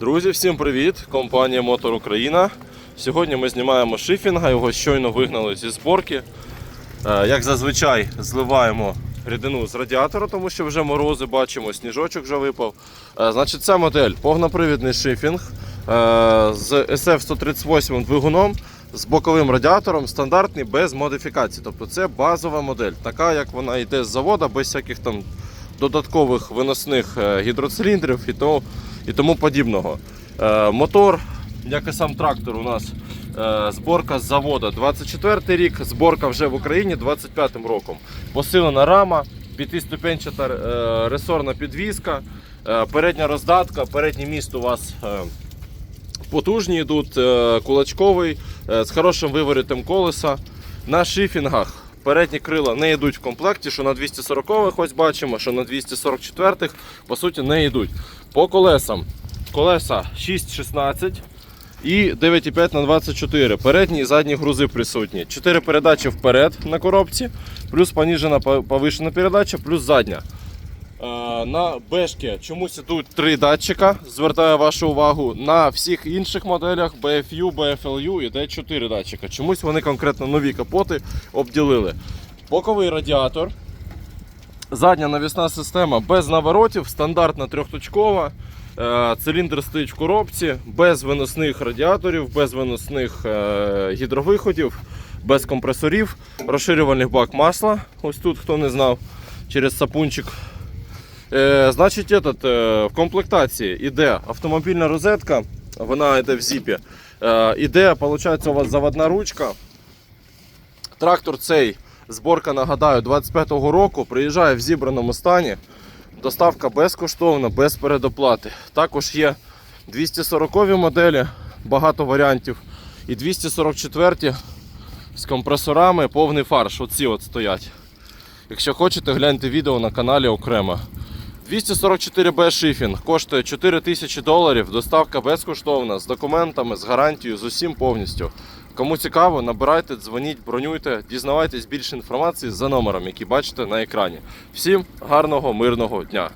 Друзі, всім привіт! Компанія Мотор Україна. Сьогодні ми знімаємо шифінга, його щойно вигнали зі зборки. Е, Як зазвичай, зливаємо рідину з радіатора, тому що вже морози бачимо, сніжочок вже випав. Е, Значить, це модель повнопривідний шифінг е, з SF-138 двигуном, з боковим радіатором, стандартний без модифікацій. Тобто це базова модель, така як вона йде з завода, без всяких там додаткових виносних гідроциліндрів і тому, і тому подібного. Е, Мотор, як і сам трактор, у нас е, зборка з завода 24 рік, зборка вже в Україні 25 роком. Посилена рама, п'ятиступенчата е, ресорна підвізка, передня роздатка, передній міст у вас. Потужні йдуть, кулачковий, з хорошим виворітом колеса. На шифінгах передні крила не йдуть в комплекті, що на 240-х ось бачимо, що на 244-х по суті не йдуть. По колесам. Колеса 6,16 і 9,5 на 24. Передні і задні грузи присутні. 4 передачі вперед на коробці, плюс поніжена повишена передача, плюс задня. Е, На бешки чомусь ідуть три датчика. Звертаю вашу увагу. На всіх інших моделях BFU, BFLU іде 4 датчика. Чомусь вони конкретно нові капоти обділили. Боковий радіатор. Задня навісна система без наворотів, стандартна трьохточкова. Е, Циліндр стоїть в коробці, без виносних радіаторів, без виносних е, гідровиходів, без компресорів, розширювальний бак масла. Ось тут, хто не знав, через сапунчик Е, значить, этот, е, в комплектації йде автомобільна розетка, вона йде в зіпі. Е, виходить, у вас заводна ручка. Трактор цей, зборка, нагадаю, 25-го року, приїжджає в зібраному стані. Доставка безкоштовна, без передоплати. Також є 240 моделі, багато варіантів. І 244 з компресорами, повний фарш. Оці от стоять. Якщо хочете, гляньте відео на каналі окремо. 244B шифінг коштує 4 тисячі доларів. Доставка безкоштовна з документами, з гарантією, з усім повністю. Кому цікаво, набирайте, дзвоніть, бронюйте, дізнавайтесь більше інформації за номером, який бачите на екрані. Всім гарного, мирного дня!